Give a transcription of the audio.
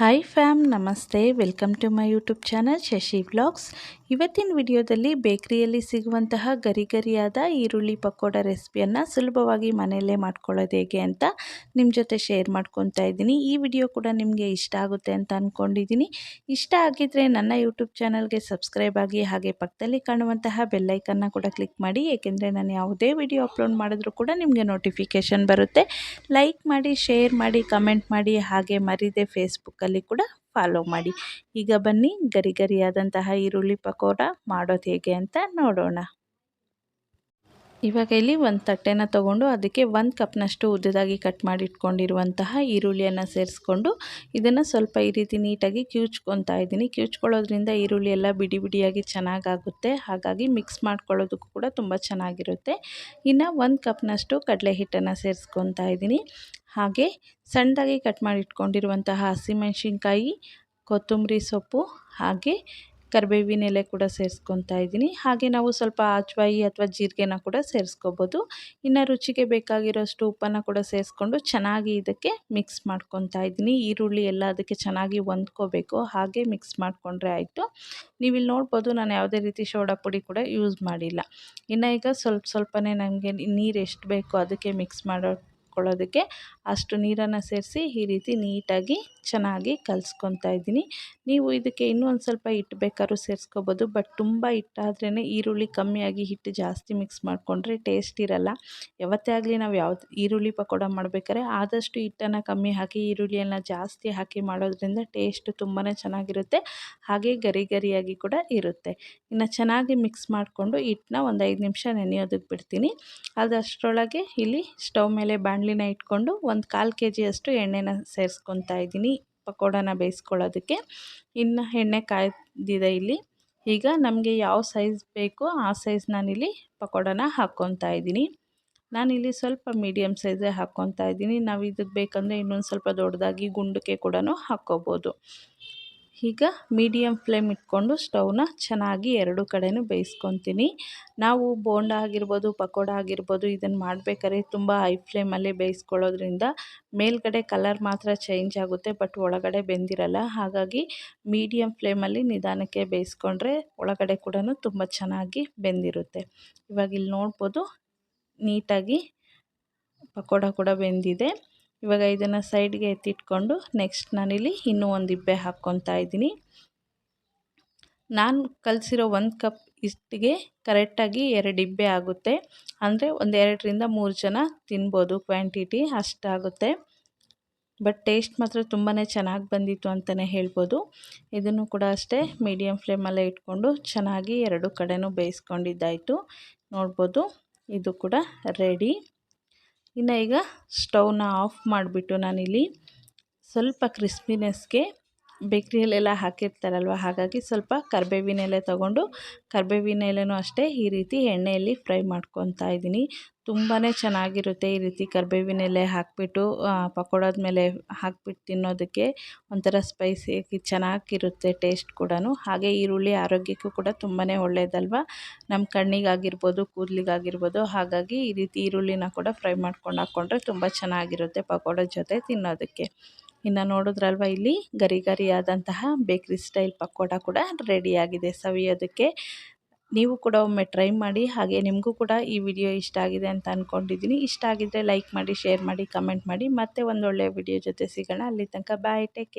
Hi fam ನಮಸ್ತೆ. Welcome to my YouTube channel Shashi vlogs ಇವತ್ತಿನ ವಿಡಿಯೋದಲ್ಲಿ ಬೇಕ್ರಿಯಲ್ಲಿ ಸಿಗುವಂತಹ ಗರಿ ಗರಿಯಾದ ಈರುಳ್ಳಿ ಪಕೋಡ ರೆಸಿಪಿಯನ್ನು ಸುಲಭವಾಗಿ ಮನೆಯಲ್ಲೇ ಮಾಡ್ಕೊಳ್ಳೋದು ಹೇಗೆ ಅಂತ ನಿಮ್ಮ ಜೊತೆ ಶೇರ್ ಮಾಡ್ಕೊತಾ ಇದ್ದೀನಿ. ಈ ವಿಡಿಯೋ ಕೂಡ ನಿಮಗೆ ಇಷ್ಟ ಆಗುತ್ತೆ ಅಂತ ಅಂದ್ಕೊಂಡಿದ್ದೀನಿ ಇಷ್ಟ ಆಗಿದ್ದರೆ ನನ್ನ ಯೂಟ್ಯೂಬ್ ಚಾನಲ್ಗೆ ಸಬ್ಸ್ಕ್ರೈಬ್ ಆಗಿ ಹಾಗೆ ಪಕ್ಕದಲ್ಲಿ ಕಾಣುವಂತಹ ಬೆಲ್ಲೈಕನ್ನ ಕೂಡ ಕ್ಲಿಕ್ ಮಾಡಿ. ಏಕೆಂದರೆ ನಾನು ಯಾವುದೇ ವಿಡಿಯೋ ಅಪ್ಲೋಡ್ ಮಾಡಿದ್ರೂ ಕೂಡ ನಿಮಗೆ ನೋಟಿಫಿಕೇಷನ್ ಬರುತ್ತೆ. ಲೈಕ್ ಮಾಡಿ ಶೇರ್ ಮಾಡಿ ಕಮೆಂಟ್ ಮಾಡಿ ಹಾಗೆ ಮರಿದೆ ಫೇಸ್ಬುಕ್ಕಲ್ಲಿ ಕೂಡ ಫಾಲೋ ಮಾಡಿ. ಈಗ ಬನ್ನಿ ಗರಿ ಗರಿಯಾದಂತಹ ಈರುಳ್ಳಿ ಪಕೋಡ ಮಾಡೋದು ಹೇಗೆ ಅಂತ ನೋಡೋಣ. ಇವಾಗ ಇಲ್ಲಿ ಒಂದು ತಟ್ಟೆನ ತೊಗೊಂಡು ಅದಕ್ಕೆ ಒಂದು ಕಪ್ನಷ್ಟು ಉದ್ದದಾಗಿ ಕಟ್ ಮಾಡಿ ಇಟ್ಕೊಂಡಿರುವಂತಹ ಈರುಳ್ಳಿಯನ್ನು ಸೇರಿಸ್ಕೊಂಡು ಇದನ್ನು ಸ್ವಲ್ಪ ಈ ರೀತಿ ನೀಟಾಗಿ ಕ್ಯೂಚ್ಕೊತಾ ಇದ್ದೀನಿ. ಕ್ಯೂಚ್ಕೊಳ್ಳೋದ್ರಿಂದ ಈರುಳ್ಳಿ ಎಲ್ಲ ಬಿಡಿ ಬಿಡಿಯಾಗಿ ಚೆನ್ನಾಗಾಗುತ್ತೆ. ಹಾಗಾಗಿ ಮಿಕ್ಸ್ ಮಾಡ್ಕೊಳ್ಳೋದಕ್ಕೂ ಕೂಡ ತುಂಬ ಚೆನ್ನಾಗಿರುತ್ತೆ. ಇನ್ನು ಒಂದು ಕಪ್ನಷ್ಟು ಕಡಲೆ ಹಿಟ್ಟನ್ನು ಸೇರಿಸ್ಕೊತಾ ಇದ್ದೀನಿ. ಹಾಗೆ ಸಣ್ಣದಾಗಿ ಕಟ್ ಮಾಡಿ ಇಟ್ಕೊಂಡಿರುವಂತಹ ಹಸಿಮೆಣ್ಸಿನ್ಕಾಯಿ, ಕೊತ್ತಂಬರಿ ಸೊಪ್ಪು ಹಾಗೆ ಕರಿಬೇವಿನ ಎಲೆ ಕೂಡ ಸೇರಿಸ್ಕೊತಾ ಇದ್ದೀನಿ. ಹಾಗೆ ನಾವು ಸ್ವಲ್ಪ ಆಚ್ವಾಯಿ ಅಥವಾ ಜೀರಿಗೆನ ಕೂಡ ಸೇರಿಸ್ಕೋಬೋದು. ಇನ್ನು ರುಚಿಗೆ ಬೇಕಾಗಿರೋಷ್ಟು ಉಪ್ಪನ್ನು ಕೂಡ ಸೇರಿಸ್ಕೊಂಡು ಚೆನ್ನಾಗಿ ಇದಕ್ಕೆ ಮಿಕ್ಸ್ ಮಾಡ್ಕೊತಾ ಇದ್ದೀನಿ. ಈರುಳ್ಳಿ ಎಲ್ಲ ಅದಕ್ಕೆ ಚೆನ್ನಾಗಿ ಹೊಂದ್ಕೋಬೇಕು. ಹಾಗೆ ಮಿಕ್ಸ್ ಮಾಡಿಕೊಂಡ್ರೆ ಆಯಿತು. ನೀವು ಇಲ್ಲಿ ನೋಡ್ಬೋದು ನಾನು ಯಾವುದೇ ರೀತಿ ಸೋಡಾ ಪುಡಿ ಕೂಡ ಯೂಸ್ ಮಾಡಿಲ್ಲ. ಇನ್ನು ಈಗ ಸ್ವಲ್ಪ ಸ್ವಲ್ಪನೇ ನನಗೆ ನೀರು ಎಷ್ಟು ಬೇಕೋ ಅದಕ್ಕೆ ಮಿಕ್ಸ್ ಮಾಡೋ ಹಾಕ್ಕೊಳ್ಳೋದಕ್ಕೆ ಅಷ್ಟು ನೀರನ್ನು ಸೇರಿಸಿ ಈ ರೀತಿ ನೀಟಾಗಿ ಚೆನ್ನಾಗಿ ಕಲಿಸ್ಕೊತಾ ಇದ್ದೀನಿ. ನೀವು ಇದಕ್ಕೆ ಇನ್ನೂ ಒಂದು ಸ್ವಲ್ಪ ಹಿಟ್ಟು ಬೇಕಾದ್ರೂ ಸೇರಿಸ್ಕೋಬೋದು, ಬಟ್ ತುಂಬ ಹಿಟ್ಟಾದ್ರೇ ಈರುಳ್ಳಿ ಕಮ್ಮಿಯಾಗಿ ಹಿಟ್ಟು ಜಾಸ್ತಿ ಮಿಕ್ಸ್ ಮಾಡಿಕೊಂಡ್ರೆ ಟೇಸ್ಟ್ ಇರಲ್ಲ. ಯಾವತ್ತೇ ಆಗಲಿ ನಾವು ಯಾವ್ದು ಈರುಳ್ಳಿ ಪಕೋಡ ಮಾಡಬೇಕಾದ್ರೆ ಆದಷ್ಟು ಹಿಟ್ಟನ್ನು ಕಮ್ಮಿ ಹಾಕಿ, ಈರುಳ್ಳಿಯನ್ನು ಜಾಸ್ತಿ ಹಾಕಿ ಮಾಡೋದ್ರಿಂದ ಟೇಸ್ಟ್ ತುಂಬಾ ಚೆನ್ನಾಗಿರುತ್ತೆ. ಹಾಗೆ ಗರಿ ಗರಿಯಾಗಿ ಕೂಡ ಇರುತ್ತೆ. ಇನ್ನು ಚೆನ್ನಾಗಿ ಮಿಕ್ಸ್ ಮಾಡಿಕೊಂಡು ಹಿಟ್ಟನ್ನ ಒಂದು ಐದು ನಿಮಿಷ ನೆನೆಯೋದಕ್ಕೆ ಬಿಡ್ತೀನಿ. ಅದಷ್ಟರೊಳಗೆ ಇಲ್ಲಿ ಸ್ಟವ್ ಮೇಲೆ ಬಾಣಲಿನ ಇಟ್ಕೊಂಡು ಒಂದು ಕಾಲು ಕೆ ಜಿಯಷ್ಟು ಎಣ್ಣೆನ ಸೇರಿಸ್ಕೊತಾ ಇದ್ದೀನಿ, ಪಕೋಡನ ಬೇಯಿಸ್ಕೊಳ್ಳೋದಕ್ಕೆ. ಇನ್ನು ಎಣ್ಣೆ ಕಾಯ್ದಿದೆ ಇಲ್ಲಿ. ಈಗ ನಮಗೆ ಯಾವ ಸೈಜ್ ಬೇಕೋ ಆ ಸೈಜ್ ನಾನಿಲ್ಲಿ ಪಕೋಡನ ಹಾಕ್ಕೊತಾ ಇದ್ದೀನಿ. ನಾನಿಲ್ಲಿ ಸ್ವಲ್ಪ ಮೀಡಿಯಮ್ ಸೈಜೇ ಹಾಕ್ಕೊತಾ ಇದ್ದೀನಿ. ನಾವು ಇದಕ್ಕೆ ಬೇಕಂದರೆ ಇನ್ನೊಂದು ಸ್ವಲ್ಪ ದೊಡ್ಡದಾಗಿ ಗುಂಡಕ್ಕೆ ಕೂಡ ಹಾಕ್ಕೋಬೋದು. ಈಗ ಮೀಡಿಯಮ್ ಫ್ಲೇಮ್ ಇಟ್ಕೊಂಡು ಸ್ಟವ್ನ ಚೆನ್ನಾಗಿ ಎರಡು ಕಡೆಯೂ ಬೇಯಿಸ್ಕೊತೀನಿ. ನಾವು ಬೋಂಡ ಆಗಿರ್ಬೋದು, ಪಕೋಡ ಆಗಿರ್ಬೋದು ಇದನ್ನು ಮಾಡಬೇಕಾದ್ರೆ ತುಂಬ ಹೈ ಫ್ಲೇಮಲ್ಲಿ ಬೇಯಿಸ್ಕೊಳ್ಳೋದ್ರಿಂದ ಮೇಲ್ಗಡೆ ಕಲರ್ ಮಾತ್ರ ಚೇಂಜ್ ಆಗುತ್ತೆ ಬಟ್ ಒಳಗಡೆ ಬೆಂದಿರಲ್ಲ. ಹಾಗಾಗಿ ಮೀಡಿಯಮ್ ಫ್ಲೇಮಲ್ಲಿ ನಿಧಾನಕ್ಕೆ ಬೇಯಿಸ್ಕೊಂಡ್ರೆ ಒಳಗಡೆ ಕೂಡ ತುಂಬ ಚೆನ್ನಾಗಿ ಬೆಂದಿರುತ್ತೆ. ಇವಾಗ ಇಲ್ಲಿ ನೋಡ್ಬೋದು, ನೀಟಾಗಿ ಪಕೋಡ ಕೂಡ ಬೆಂದಿದೆ. ಇವಾಗ ಇದನ್ನು ಸೈಡ್ಗೆ ಎತ್ತಿಟ್ಕೊಂಡು ನೆಕ್ಸ್ಟ್ ನಾನಿಲ್ಲಿ ಇನ್ನೂ ಒಂದು ಇಬ್ಬೆ ಹಾಕ್ಕೊತಾ ಇದ್ದೀನಿ. ನಾನು ಕಲಸಿರೋ ಒಂದು ಕಪ್ ಇಷ್ಟಿಗೆ ಕರೆಕ್ಟಾಗಿ ಎರಡು ಇಬ್ಬೆ ಆಗುತ್ತೆ. ಅಂದರೆ ಒಂದು ಎರಡರಿಂದ ಮೂರು ಜನ ತಿನ್ಬೋದು ಕ್ವಾಂಟಿಟಿ ಅಷ್ಟಾಗುತ್ತೆ. ಬಟ್ ಟೇಸ್ಟ್ ಮಾತ್ರ ತುಂಬಾ ಚೆನ್ನಾಗಿ ಬಂದಿತ್ತು ಅಂತಲೇ ಹೇಳ್ಬೋದು. ಇದನ್ನು ಕೂಡ ಅಷ್ಟೇ ಮೀಡಿಯಮ್ ಫ್ಲೇಮಲ್ಲೇ ಇಟ್ಕೊಂಡು ಚೆನ್ನಾಗಿ ಎರಡು ಕಡೆನೂ ಬೇಯಿಸ್ಕೊಂಡಿದ್ದಾಯಿತು. ನೋಡ್ಬೋದು, ಇದು ಕೂಡ ರೆಡಿ ಇನ್ನು ಈಗ ಸ್ಟೌವ್ನ ಆಫ್ ಮಾಡಿಬಿಟ್ಟು ನಾನಿಲ್ಲಿ ಸ್ವಲ್ಪ ಕ್ರಿಸ್ಪಿನೆಸ್ಗೆ ಬೇಕ್ರಿಯಲ್ಲೆಲ್ಲ ಹಾಕಿರ್ತಾರಲ್ವ? ಹಾಗಾಗಿ ಸ್ವಲ್ಪ ಕರ್ಬೇವಿನ ಎಲೆ ತೊಗೊಂಡು ಕರ್ಬೇವಿನ ಎಲೆನೂ ಅಷ್ಟೇ ಈ ರೀತಿ ಎಣ್ಣೆಯಲ್ಲಿ ಫ್ರೈ ಮಾಡ್ಕೊತಾ ಇದ್ದೀನಿ. ತುಂಬಾ ಚೆನ್ನಾಗಿರುತ್ತೆ ಈ ರೀತಿ ಕರ್ಬೇವಿನ ಎಲೆ ಹಾಕಿಬಿಟ್ಟು ಪಕೋಡದ ಮೇಲೆ ಹಾಕ್ಬಿಟ್ಟು ತಿನ್ನೋದಕ್ಕೆ ಒಂಥರ ಸ್ಪೈಸಿಯಾಗಿ ಚೆನ್ನಾಗಿರುತ್ತೆ ಟೇಸ್ಟ್ ಕೂಡ ಹಾಗೆ ಈರುಳ್ಳಿ ಆರೋಗ್ಯಕ್ಕೂ ಕೂಡ ತುಂಬಾ ಒಳ್ಳೆಯದಲ್ವ ನಮ್ಮ ಕಣ್ಣಿಗಾಗಿರ್ಬೋದು, ಕೂದಲಿಗಾಗಿರ್ಬೋದು, ಹಾಗಾಗಿ ಈ ರೀತಿ ಈರುಳ್ಳಿನ ಕೂಡ ಫ್ರೈ ಮಾಡ್ಕೊಂಡು ಹಾಕ್ಕೊಂಡ್ರೆ ತುಂಬ ಚೆನ್ನಾಗಿರುತ್ತೆ ಪಕೋಡದ ಜೊತೆ ತಿನ್ನೋದಕ್ಕೆ. ಇನ್ನು ನೋಡಿದ್ರಲ್ವ ಇಲ್ಲಿ? ಗರಿ ಗರಿಯಾದಂತಹ ಬೇಕ್ರಿ ಸ್ಟೈಲ್ ಪಕೋಡ ಕೂಡ ರೆಡಿಯಾಗಿದೆ ಸವಿಯೋದಕ್ಕೆ. ನೀವು ಕೂಡ ಒಮ್ಮೆ ಟ್ರೈ ಮಾಡಿ, ಹಾಗೆ ನಿಮಗೂ ಕೂಡ ಈ ವಿಡಿಯೋ ಇಷ್ಟ ಆಗಿದೆ ಅಂತ ಅಂದ್ಕೊಂಡಿದ್ದೀನಿ ಇಷ್ಟ ಆಗಿದ್ದರೆ ಲೈಕ್ ಮಾಡಿ, ಶೇರ್ ಮಾಡಿ, ಕಮೆಂಟ್ ಮಾಡಿ. ಮತ್ತೆ ಒಂದೊಳ್ಳೆಯ ವಿಡಿಯೋ ಜೊತೆ ಸಿಗೋಣ. ಅಲ್ಲಿ ತನಕ ಬಾಯ್, ಟೇಕ್